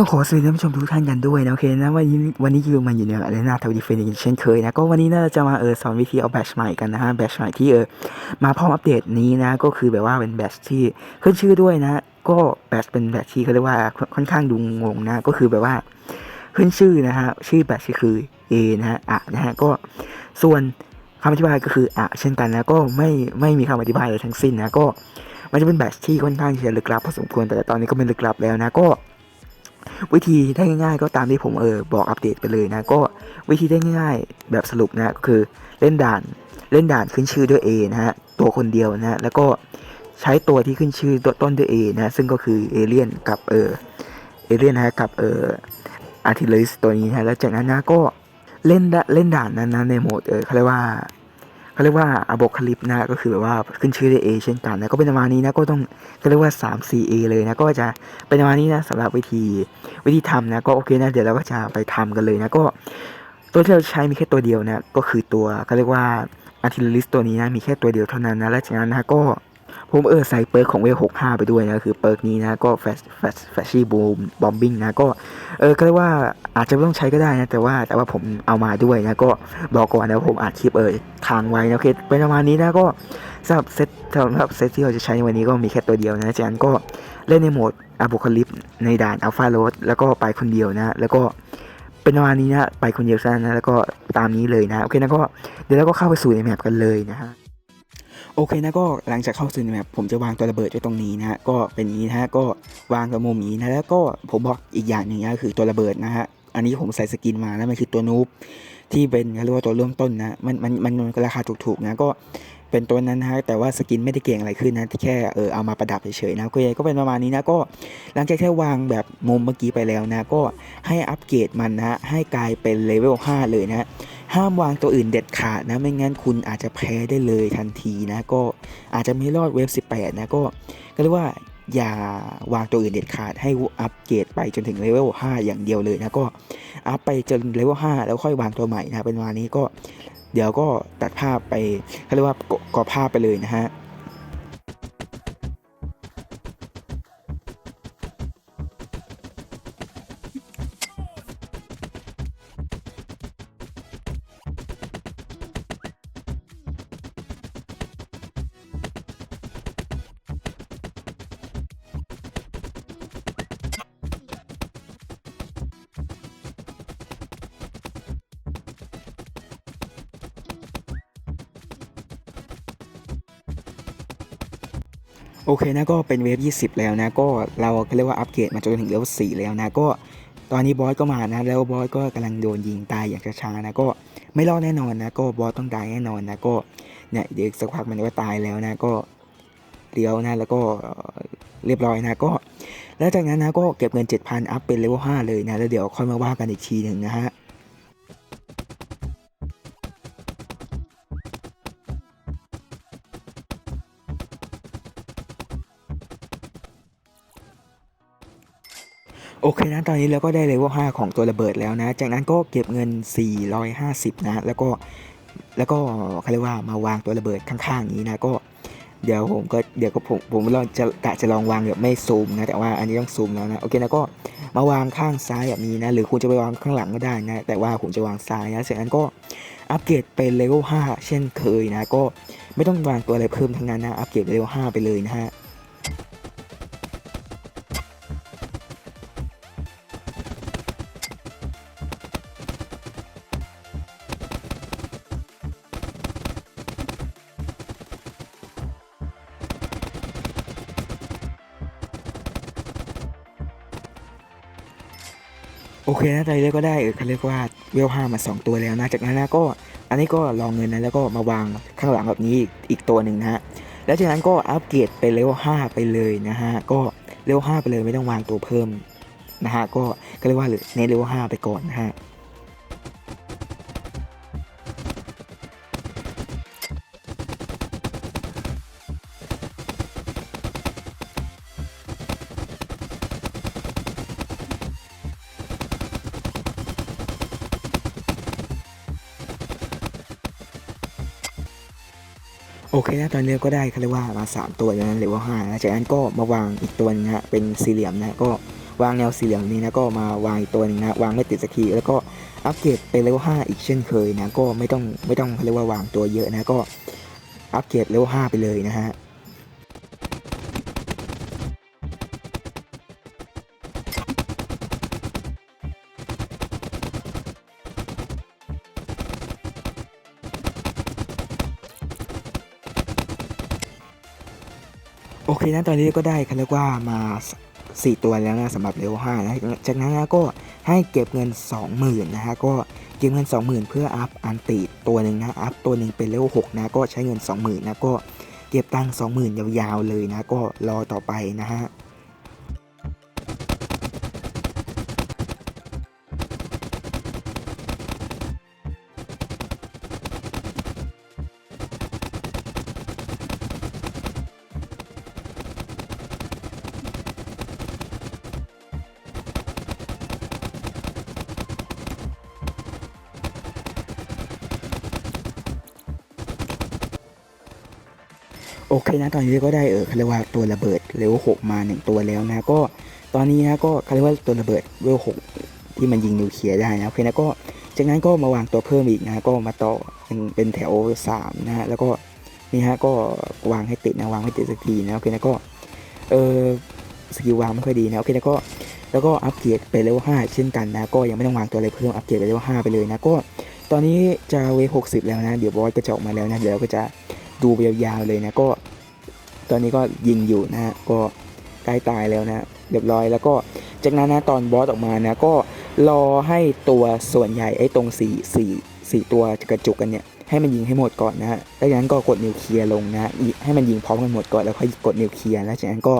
ต้องขอสวัสดีท่านผู้ชมทุกท่านกันด้วยนะโอเคนะวันนี้วันนี้คือมาอยู่ในอะไรนาทวีเฟนอีกเช่นเคยนะก็วันนี้น่าจะมาเออสอนวิธีเอาแบตชใหม่กันนะฮะแบตชใหม่ที่เออมาพร้อมอัปเดตนี้นะก็คือแบบว่าเป็นแบตที่ขึ้นชื่อด้วยนะก็แบตเป็นแบตที่เขาเรียกว่าค่อนข้างดูงงนะก็คือแบบว่าขึ้นชื่อนะฮะชื่อแบตคือ A นะฮะอะนะฮะก็ส่วนคำอธิบายก็คืออะเช่นกันนะก็ไม่ไม่มีคำอธิบายอะไรทั้งสิ้นนะก็มันจะเป็นแบตที่ค่อนข้างจะลึกลับพอสมควรแต่ตอนนี้ก็ไม่ลึกลับแล้วนะก็ วิธีได้ง่ายๆก็ตามที่ผมเออบอกอัปเดตไปเลยนะ ก็วิธีได้ง่ายๆแบบสรุปนะก็คือเล่นด่านเล่นด่านขึ้นชื่อด้วย A นะฮะตัวคนเดียวนะฮะแล้วก็ใช้ตัวที่ขึ้นชื่อตัวต้นด้วย A นะซึ่งก็คือเอเลียนกับเออเอเลียนนะกับเอออาร์ติเลสตัวนี้นะแล้วจากนั้นนะก็เล่นด่าเล่นด่านนั้นนะในโหมดเออเขาเรียกว่า เขาเรียกว่าอะโบคาลิปนะก็คือแบบว่าขึ้นชื่อด้วย A เช่นกันนะก็เป็นประมาณนี้นะก็ต้องเขาเรียกว่า 3 4 A เลยนะก็จะเป็นประมาณนี้นะสำหรับวิธีวิธีทำนะก็โอเคนะเดี๋ยวเราก็จะไปทำกันเลยนะก็ตัวที่เราใช้มีแค่ตัวเดียวนะก็คือตัวเขาเรียกว่าอัธลุลิสตัวนี้นะมีแค่ตัวเดียวเท่านั้นนะและจากนั้นนะก็ ผมเออใส่เปิร์กของเวล65ไปด้วยนะคือเปิร์กนี้นะก็ flash flash flashy boom bombing นะก็เออก็เรียกว่าอาจจะไม่ต้องใช้ก็ได้นะแต่ว่าแต่ว่าผมเอามาด้วยนะก็บอกก่อนนะว่าผมอัดคลิปเออทางไว้นะโอเคเป็นประมาณนี้นะก็สำหรับเซตสำหรับเซตที่เราจะใช้ในวันนี้ก็มีแค่ตัวเดียวนะจากนั้นก็เล่นในโหมดอะโบคลิปในด่านอัลฟาโรดแล้วก็ไปคนเดียวนะแล้วก็เป็นประมาณนี้นะไปคนเดียวซะนะแล้วก็ตามนี้เลยนะโอเคนะก็เดี๋ยวเราก็เข้าไปสู่ในแมปกันเลยนะฮะ โอเคนะก็หลังจากเข้าสู่ในแมปผมจะวางตัวระเบิดไว้ตรงนี้นะฮะก็เป็นนี้นะฮะก็วางกับมุมนี้นะแล้วก็ผมบอกอีกอย่างหนึ่งนะคือตัวระเบิดนะฮะอันนี้ผมใส่สกินมาแล้วมันคือตัวนูบที่เป็นเขาเรียกว่าตัวเริ่มต้นนะมันมันมันราคาถูกๆนะก็เป็นตัวนั้นนะฮะแต่ว่าสกินไม่ได้เก่งอะไรขึ้นนะแค่เออเอามาประดับเฉยๆนะก็ก็เป็นประมาณนี้นะก็หลังจากแค่วางแบบมุมเมื่อกี้ไปแล้วนะ ก็ให้อัปเกรดมันนะให้กลายเป็นเลเวล5เลยนะ ห้ามวางตัวอื่นเด็ดขาดนะ ไม่งั้นคุณอาจจะแพ้ได้เลยทันทีนะ ก็อาจจะไม่รอดเวฟ 18 นะ ก็ก็เรียกว่าอย่าวางตัวอื่นเด็ดขาดให้อัปเกรดไปจนถึงเลเวล 5 อย่างเดียวเลยนะ ก็อัพไปจนเลเวล 5 แล้วค่อยวางตัวใหม่นะ เป็นวันนี้ก็เดี๋ยวก็ตัดภาพไปเขาเรียกว่ากอภาพไปเลยนะฮะ โอเคนะก็เป็นเวฟ20 แล้วนะก็เราเรียกว่าอัปเกรดมาจนถึงเลเวล4แล้วนะก็ตอนนี้บอสก็มานะแล้วบอสก็กำลังโดนยิงตายอย่างช้าๆนะก็ไม่รอดแน่นอนนะก็บอสต้องตายแน่นอนนะก็เนี่ยเดี๋ยวสักพักมันก็ตายแล้วนะก็เลี้ยวนะแล้วก็เรียบร้อยนะก็ แล้วจากนั้นนะก็เก็บเงิน 7,000 อัพเป็นเลเวล5เลยนะแล้วเดี๋ยวค่อยมาว่ากันอีกทีหนึ่งนะฮะ โอเคนะตอนนี้เราก็ได้เลเวล5ของตัวระเบิดแล้วนะ จากนั้นก็เก็บเงิน 450 นะ แล้วก็แล้วก็เขาเรียกว่ามาวางตัวระเบิดข้างๆนี้นะก็เดี๋ยวผมก็เดี๋ยวก็ผมผมลองจะกะจะลองวางแบบไม่ซูมนะแต่ว่าอันนี้ต้องซูมแล้วนะโอเคนะก็มาวางข้างซ้ายแบบนี้นะหรือคุณจะไปวางข้างหลังก็ได้นะแต่ว่าผมจะวางซ้ายนะจากนั้นก็อัปเกรดเป็นเลเวล5เช่นเคยนะก็ไม่ต้องวางตัวอะไรเพิ่มทั้งนั้นนะอัปเกรดเลเวล5ไปเลยนะฮะ เคนะตอนนี้ก็ได้เขาเรียกว่าเวลห้ามาสองตัวแล้วนะ จากนั้นนะก็อันนี้ก็ลองเงินนะแล้วก็มาวางข้างหลังแบบนี้อีกตัวหนึ่งนะฮะแล้วจากนั้นก็อัปเกรดไปเลเวลห้าไปเลยนะฮะก็เลเวลห้าไปเลยไม่ต้องวางตัวเพิ่มนะฮะก็ก็เรียกว่าเน้นเลเวลห้าไปก่อนนะฮะ โอเคนะตอนนี้ก็ได้เขาเรียกว่ามา 3 ตัวอย่างนั้นหรือว่าห้าจากนั้นก็มาวางอีกตัวนึงฮะเป็นสี่เหลี่ยมนะก็วางแนวสี่เหลี่ยมนี้นะก็มาวางอีกตัวหนึงนะวางไม่ติดสักทีแล้วก็อัปเกรดไปเลเวล5อีกเช่นเคยนะก็ไม่ต้องไม่ต้องเขาเรียกว่าวางตัวเยอะนะก็อัปเกรดเลเวล5ไปเลยนะฮะ โอเคนะตอนนี้ก็ได้คันเรียกว่ามาสี่ตัวแล้วนะสำหรับเลเวล5นะจากนั้นนะก็ให้เก็บเงิน 20,000นะฮะก็เก็บเงิน 20,000 เพื่ออัพอันติตัวหนึ่งนะอัพตัวหนึ่งเป็นเลเวล6นะก็ใช้เงิน 20,000นะก็เก็บตังค์20,000 ยาวๆเลยนะก็รอต่อไปนะฮะ อเคนะตอนนี้ก็ได้เออเขาเรียกว่าตัวระเบิดเลเวล6มาหนึ่งตัวแล้วนะก็ตอนนี้นะก็เขาเรียกว่าตัวระเบิดเลเวล6ที่มันยิงนิวเคลียร์ได้นะโอเคนะก็จากนั้นก็มาวางตัวเพิ่มอีกนะก็มาต่อเป็นเป็นแถว3นะฮะแล้วก็นี่ฮะก็วางให้ติดนะวางให้ติดสักทีนะโอเคนะก็เออสกิลวางไม่ค่อยดีนะโอเคนะก็แล้วก็อัปเกรดไปเลเวล5เช่นกันนะก็ยังไม่ต้องวางตัวอะไรเพิ่มอัปเกรดไปเลเวล5ไปเลยนะก็ตอนนี้จะเวฟ60แล้วนะ เดี๋ยวบอสก็จะออกมาแล้วนะเดี๋ยวก็จะ ดูยาวๆเลยนะก็ ตอนนี้ก็ยิงอยู่นะฮะก็ใกล้ตายแล้วนะเรียบร้อยแล้วก็จากนั้นนะตอนบอสออกมานะก็รอให้ตัวส่วนใหญ่ไอ้ตรงสี่สี่สี่ตัวกระจุกกันเนี่ยให้มันยิงให้หมดก่อนนะฮะแล้วจากนั้นก็กดนิวเคลียร์ลงนะให้มันยิงพร้อมกันหมดก่อนแล้วค่อยกดนิวเคลียร์แล้วจากนั้นก็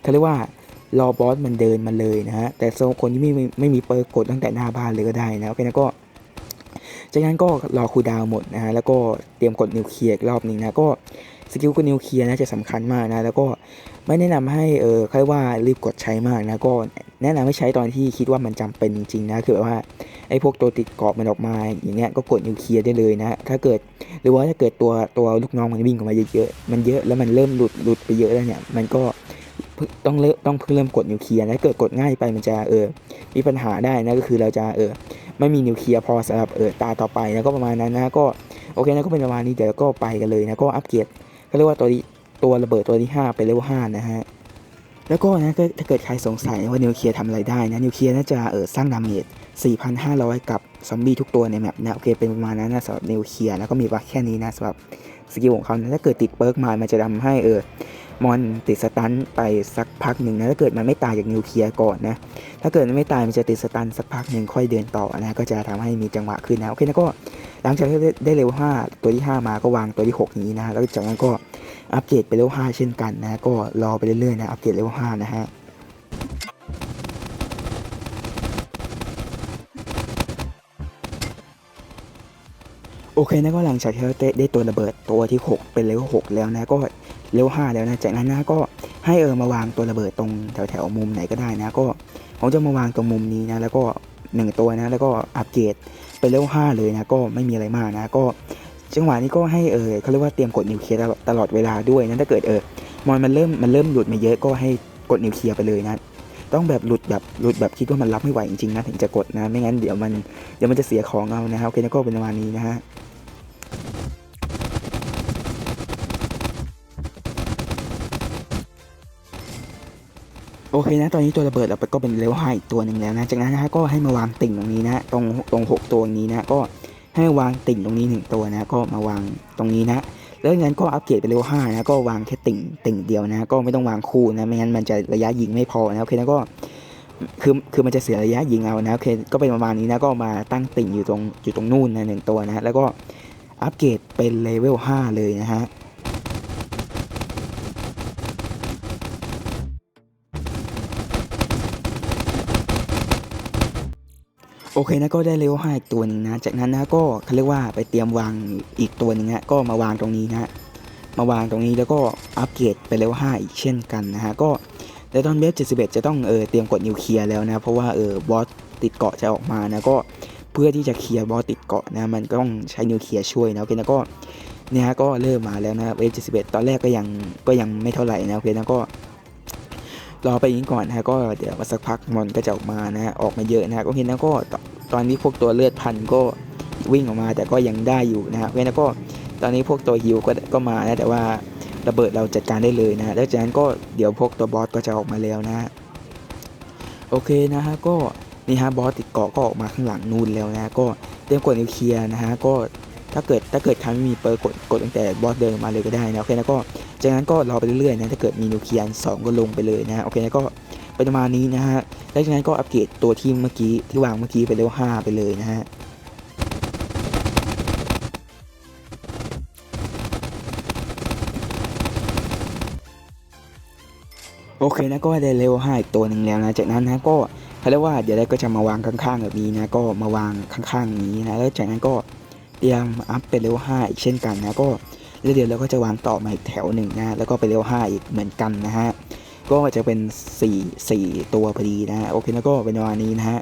เขาเรียกว่ารอบอสมันเดินมาเลยนะฮะแต่สำหรับคนที่ไม่ไม่มีเปิร์กดตั้งแต่หน้าบ้านเลยก็ได้นะโอเคนะก็ จากนั้นก็รอคูดาวหมดนะฮะแล้วก็เตรียมกดนิวเคลียร์อีกรอบหนึ่งนะก็สกิลกดนิวเคลียร์นะจะสำคัญมากนะแล้วก็ไม่แนะนำให้เออค่อยว่ารีบกดใช้มากนะก็แนะนำให้ใช้ตอนที่คิดว่ามันจำเป็นจริงๆนะคือแบบว่าไอ้พวกตัวติดเกาะมันออกมาอย่างเงี้ยก็กดนิวเคลียร์ได้เลยนะถ้าเกิดหรือว่าถ้าเกิดตัวตัวลูกน้องมันวิ่งออกมาเยอะๆมันเยอะแล้วมันเริ่มหลุดหลุดไปเยอะแล้วเนี่ยมันก็ต้องเริ่มต้องเพิ่งเริ่มกดนิวเคลียร์นะเกิดกดง่ายไปมันจะเออมีปัญหาได้นะก็คือเราจะเออ ไม่มีนิวเคลียร์พอสำหรับเออตาต่อไปนะก็ประมาณนั้นนะก็โอเคนะก็เป็นประมาณนี้เดี๋ยวก็ไปกันเลยนะก็อัปเกรดก็เรียกว่าตัวตัวระเบิดตัวที่5ไปเลเวล5นะฮะแล้วก็นะก็ถ้าเกิดใครสงสัยว่านิวเคลียร์ทำอะไรได้นะนิวเคลียร์น่าจะเออสร้างดาเมจ4,500 กับซอมบี้ทุกตัวในแมปนะโอเคเป็นประมาณนั้นนะสำหรับนิวเคลียร์แล้วก็มีว่าแค่นี้นะสำหรับสกิลของเขานะถ้าเกิดติดเปิร์กมามันจะทำให้เออ มอนติดสตันไปสักพักหนึ่งนะถ้าเกิดมันไม่ตายจากนิวเคลียร์ก่อนนะถ้าเกิดมันไม่ตายมันจะติดสตันสักพักหนึ่งค่อยเดินต่อนะก็จะทำให้มีจังหวะขึ้นนะโอเคนะก็หลังจากที่ได้เลเวล5ตัวที่ 5 มาก็วางตัวที่ 6 นี้นะแล้วจากนั้นก็อัปเกรดไปเลเวล5เช่นกันนะก็รอไปเรื่อยๆนะอัปเกรดเลเวล5นะฮะโอเคนะก็หลังจากที่เราได้ตัวระเบิดตัวที่ 6 เป็นเลเวล6แล้วนะก็ เลเวล5แล้วนะ จากนั้นนะก็ให้เออมาวางตัวระเบิดตรงแถวๆมุมไหนก็ได้นะ ก็ผมจะมาวางตรงมุมนี้นะ แล้วก็หนึ่งตัวนะ แล้วก็อัปเกรดไปเลเวลห้าเลยนะ ก็ไม่มีอะไรมากนะ ก็จังหวะนี้ก็ให้เออเขาเรียกว่าเตรียมกดนิวเคลียร์ตลอดตลอดเวลาด้วยนะถ้าเกิดเออมอนมันเริ่มมันเริ่มหลุดมาเยอะก็ให้กดนิวเคลียร์ไปเลยนะต้องแบบหลุดแบบหลุดแบบคิดว่ามันรับไม่ไหวจริงๆนะถึงจะกดนะ ไม่งั้นเดี๋ยวมันเดี๋ยวมันจะเสียของเอานะครับโอเคนะก็เป็นประมาณนี้นะฮะ โอเคนะ ตอนนี้ตัวระเบิดเราก็เป็นเลเวลไฮอีกตัวหนึ่งแล้วนะ จากนั้นนะฮะก็ให้มาวางติ่งตรงนี้นะ ตรงตรงหกตัวนี้นะ ก็ให้วางติ่งตรงนี้หนึ่งตัวนะ ก็มาวางตรงนี้นะ แล้วงั้นก็อัปเกรดไปเลเวลห้านะ ก็วางแค่ติ่งติ่งเดียวนะ ก็ไม่ต้องวางคู่นะ ไม่งั้นมันจะระยะยิงไม่พอนะ โอเคนะก็ คือคือมันจะเสียระยะยิงเอานะ โอเค ก็เป็นประมาณนี้นะ ก็มาตั้งติ่งอยู่ตรงอยู่ตรงนู่นนะหนึ่งตัวนะ แล้วก็อัปเกรดเป็นเลเวลห้าเลยนะฮะ โอเคนะก็ได้เลเวลห้าอีกตัวหนึ่งนะ จากนั้นนะก็เขาเรียกว่าไปเตรียมวางอีกตัวหนึ่งนะก็มาวางตรงนี้นะมาวางตรงนี้แล้วก็อัปเกรดไปเลเวลห้าอีกเช่นกันนะฮะก็แต่ตอนเวฟ71 จะต้องเออเตรียมกดนิวเคลียร์แล้วนะ เพราะว่าเออบอสติดเกาะจะออกมานะก็เพื่อที่จะเคลียร์บอสติดเกาะนะมันก็ต้องใช้นิวเคลียร์ช่วยนะโอเคนะก็เนี่ยฮะก็เริ่มมาแล้วนะเวฟ71 ตอนแรกก็ยังก็ยังไม่เท่าไหร่นะโอเคนะก็ รอไปอย่างนี้ก่อนนะก็เดี๋ยวสักพักมอนก็จะออกมานะฮะออกมาเยอะนะก็เห็นนะก็ตอนนี้พวกตัวเลือดพันก็วิ่งออกมาแต่ก็ยังได้อยู่นะฮะเพราะฉะนั้นก็ตอนนี้พวกตัวฮิวก็ก็มานะแต่ว่าระเบิดเราจัดการได้เลยนะแล้วจากนั้นก็เดี๋ยวพวกตัวบอสก็จะออกมาแล้วนะโอเคนะฮะก็นี่ฮะบอสติดเกาะก็ออกมาข้างหลังนู่นแล้วนะฮะก็เตรียมกดนิวเคลียร์นะฮะก็ ถ้าเกิดถ้าเกิดใครไม่มีเปิร์กดกดตั้งแต่บอสเดินมาเลยก็ได้นะโอเคนะก็จากนั้นก็รอไปเรื่อยๆนะถ้าเกิดมีนิวเคลียร์สองก็ลงไปเลยนะโอเคนะก็เป็นประมาณนี้นะฮะแล้วจากนั้นก็อัปเกรดตัวที่เมื่อกี้ที่วางเมื่อกี้ไปเลเวลห้าไปเลยนะฮะโอเคนะก็ได้เลเวลห้าอีกตัวหนึ่งแล้วนะจากนั้นนะก็เขาเรียกว่าเดี๋ยวได้ก็จะมาวางข้างๆแบบนี้นะก็มาวางข้างๆนี้นะแล้วจากนั้นก็ เตรียมอัพเป็นเลเวลห้าอีกเช่นกันนะก็เดี๋ยวเราก็จะวางต่อมาอีกแถวหนึ่งนะแล้วก็ไปเลเวลห้าอีกเหมือนกันนะฮะก็จะเป็น 4 4 ตัวพอดีนะฮะโอเคแล้วก็เป็นประมานี้นะฮะ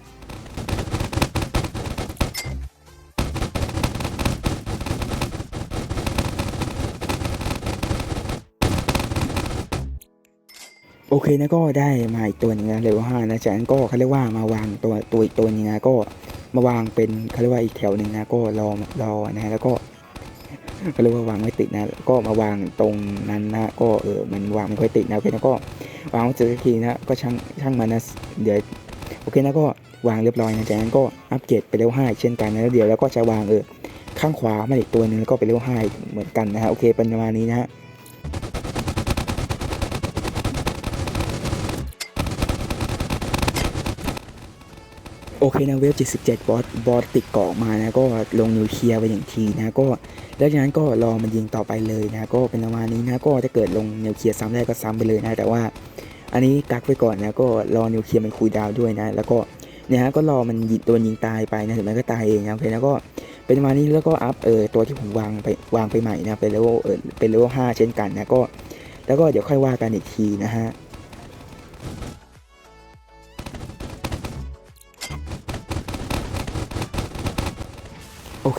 โอเคนะก็ได้มาอีกตัวหนึงนะเลเวลห้านะจากนั้นก็เขาเรียกว่ามาวางตัวตัวอีกตัวหนึงนะก็ มาวางเป็นเขาเรียกว่าอีกแถวหนึ่งนะก็รอรอนะฮะแล้วก็ก็เรียกว่าวางไม่ติดนะก็มาวางตรงนั้นนะก็เออมันวางไม่ค่อยติดนะโอเคนะก็วางไม่ติดสักทีนะก็ช่างช่างมันนะเดี๋ยวโอเคนะก็วางเรียบร้อยนะจากนั้นก็อัปเกรดไปเลเวลห้าเช่นกันนะแล้วเดี๋ยวเราก็จะวางเออข้างขวามาอีกตัวหนึงแล้วก็ไปเลเวลห้าเหมือนกันนะฮะโอเคเป็นประมาณนี้นะฮะ โอเคนะเวฟ 77 บอสบอสติดเกาะมานะก็ลงนิวเคลียร์ไปอย่างทีนะก็แล้วจากนั้นก็รอมันยิงต่อไปเลยนะก็เป็นประมาณนี้นะก็ถ้าเกิดลงนิวเคลียร์ซ้ำได้ก็ซ้ำไปเลยนะแต่ว่าอันนี้กักไว้ก่อนนะก็รอนิวเคลียร์มันคูลดาวด้วยนะ แล้วก็เนี่ยฮะก็รอมันยิงตัวยิงตายไปนะถึงมันก็ตายเองนะโอเคแล้วก็เป็นประมาณนี้แล้วก็อัพเออตัวที่ผมวางไปวางไปใหม่นะเป็นเลเวลเออเป็นเลเวลห้าเช่นกันนะก็ แล้วก็เดี๋ยวค่อยว่ากันอีกทีนะฮะ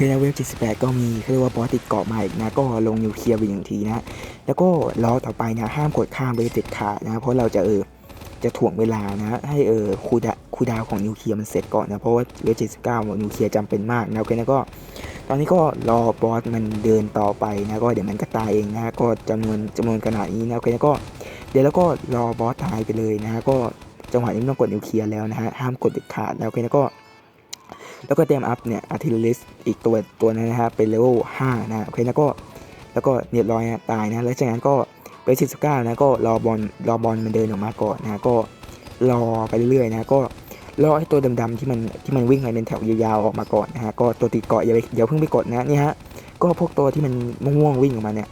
เคนะเวฟ78 ก็มีเขาเรียกว่าบอสติดเกาะมาอีกนะ ก็ลงนิวเคลียร์ไปอย่างทีนะ แล้วก็รอต่อไปนะ ห้ามกดข้ามเวฟเด็ดขาดนะ เพราะเราจะเออจะถ่วงเวลานะ ให้เออคูดาคูดาวของนิวเคลียร์มันเสร็จก่อนนะ เพราะว่าเวฟ79นิวเคลียร์จำเป็นมากนะโอเคนะก็ ตอนนี้ก็รอบอสมันเดินต่อไปนะ ก็เดี๋ยวมันก็ตายเองนะ ก็จำนวนจำนวนขนาดนี้นะโอเคนะก็ เดี๋ยวแล้วก็รอบอสตายไปเลยนะ ก็จังหวะนี้ไม่ต้องกดนิวเคลียร์แล้วนะฮะ ห้ามกดเด็ดขาดแล้วโอเคนะก็ แล้วก็เตรียมอัพเนี่ยอาร์ติลิสอีกตัวตัวนั้นนะฮะเป็นเลเวล5นะโอเคแล้วก็แล้วก็เรียบร้อยนะตายนะแล้วจากนั้นก็ไป49นะก็รอบอลรอบอลมันเดินออกมาก่อนนะก็รอไปเรื่อยๆนะก็รอให้ตัวดำๆที่มันที่มันวิ่งไปเป็นแถวยาวๆออกมาก่อนนะฮะก็ตัวติดเกาะอย่าไปอย่าเพิ่งไปกดนะนี่ฮะก็พวกตัวที่มันม่วงๆวิ่งออกมาเนี่ย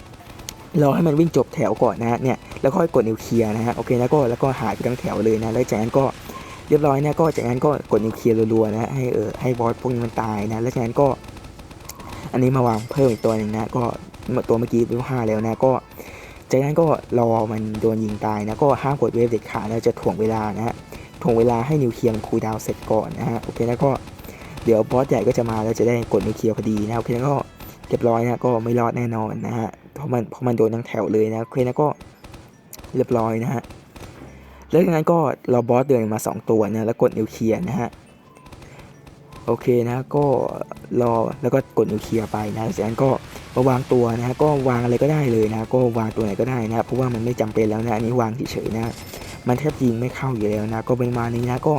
รอให้มันวิ่งจบแถวก่อนนะฮะเนี่ยแล้วค่อยกดนิวเคลียร์นะฮะโอเคแล้วก็แล้วก็หายไปทั้งแถวเลยนะแล้วจากนั้นก็ เรียบร้อยนะก็จากนั้นก็กดนิวเคลียร์รัวๆนะให้เออให้บอสพวกนี้มันตายนะแล้วจากนั้นก็ อันนี้มาวางเพิ่มอีกตัวหนึ่งนะ ก็ตัวเมื่อกี้เลเวลห้าแล้วนะก็จากนั้นก็รอมันโดนยิงตายนะก็ห้ามกดเวฟเด็ดขาดนะจะถ่วงเวลานะฮะถ่วงเวลาให้นิวเคลียร์คูดาวเสร็จก่อนนะฮะโอเคแล้วก็เดี๋ยวบอสใหญ่ก็จะมาแล้วจะได้กดนิวเคลียร์พอดีนะโอเคแล้วก็เรียบร้อยนะก็ไม่รอดแน่นอนนะฮะเพราะมันเพราะมันโดนทั้งแถวเลยนะโอเคแล้วก็เรียบร้อยนะฮะ แล้วจากนั้นก็เราบอสเดินมา 2 ตัวนะแล้วกดนิวเคลียร์นะฮะโอเคนะก็รอแล้วก็กดนิวเคลียร์ไปนะจากนั้นก็มาวางตัวนะฮะก็วางอะไรก็ได้เลยนะก็วางตัวไหนก็ได้นะเพราะว่ามันไม่จำเป็นแล้วนะอันนี้วางเฉยๆนะมันแทบยิงไม่เข้าอยู่แล้วนะก็เป็นมานี้นะก็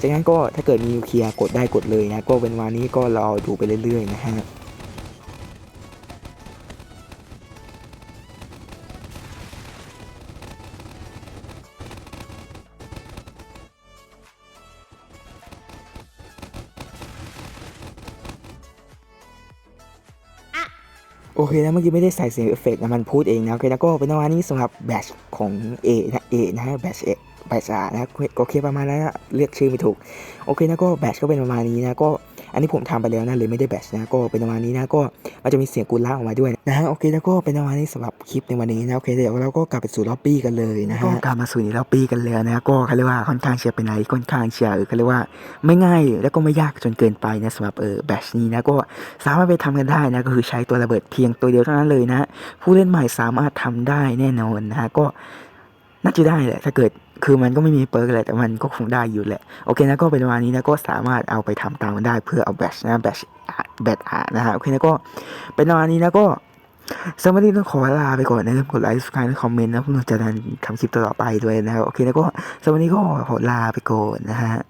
จากนั้นก็ถ้าเกิดมีนิวเคลียร์กดได้กดเลยนะก็เป็นมานี้ก็รอดูไปเรื่อยๆนะฮะ โอเคนะเมื่อกี้ไม่ได้ใส่เสียงเอฟเฟกต์นะมันพูดเองนะโอเคนะก็เป็นประมาณนี้สำหรับแบชของ A นะ A นะฮะแบชเอแบชอานะโอเคประมาณนั้นนะเรียกชื่อไม่ถูก โอเคนะก็แบชก็เป็นประมาณนี้นะก็ อันนี้ผมทำไปแล้วนะเลยไม่ได้แบชนะก็เป็นประมาณนี้นะก็มันจะมีเสียงกูล่าออกมาด้วยนะฮะโอเคแล้วก็เป็นประมาณนี้สำหรับคลิปในวันนี้นะโอเคเดี๋ยวเราก็กลับไปสู่ล็อบบี้กันเลยนะฮะก็กลับมาสู่ในล็อบบี้กันแล้วนะก็เขาเรียกว่าค่อนข้างเชียร์เป็นไรค่อนข้างเชียร์เขาเรียกว่าไม่ง่ายแล้วก็ไม่ยากจนเกินไปนะสำหรับเออแบชนี้นะก็สามารถไปทำกันได้นะก็คือใช้ตัวระเบิดเพียงตัวเดียวเท่านั้นเลยนะผู้เล่นใหม่สามารถทำได้แน่นอนนะฮะก็น่าจะได้แหละถ้าเกิด คือมันก็ไม่มีเปิร์กอะไรแต่มันก็คงได้อยู่แหละ โอเคนะก็เป็นประมาณนี้นะก็สามารถเอาไปทำตามมันได้เพื่อเอาแบชนะแบชแบตอานะฮะโอเคนะก็เป็นประมาณนี้นะก็สำหรับวัสดีต้องขอลาไปก่อนนะกดไลค์สกายและคอมเมนต์นะเพื่อจะได้ทำคลิปต่อไปด้วยนะครับโอเคนะก็สำหรับวันนี้ก็ขอลาไปก่อนนะฮะ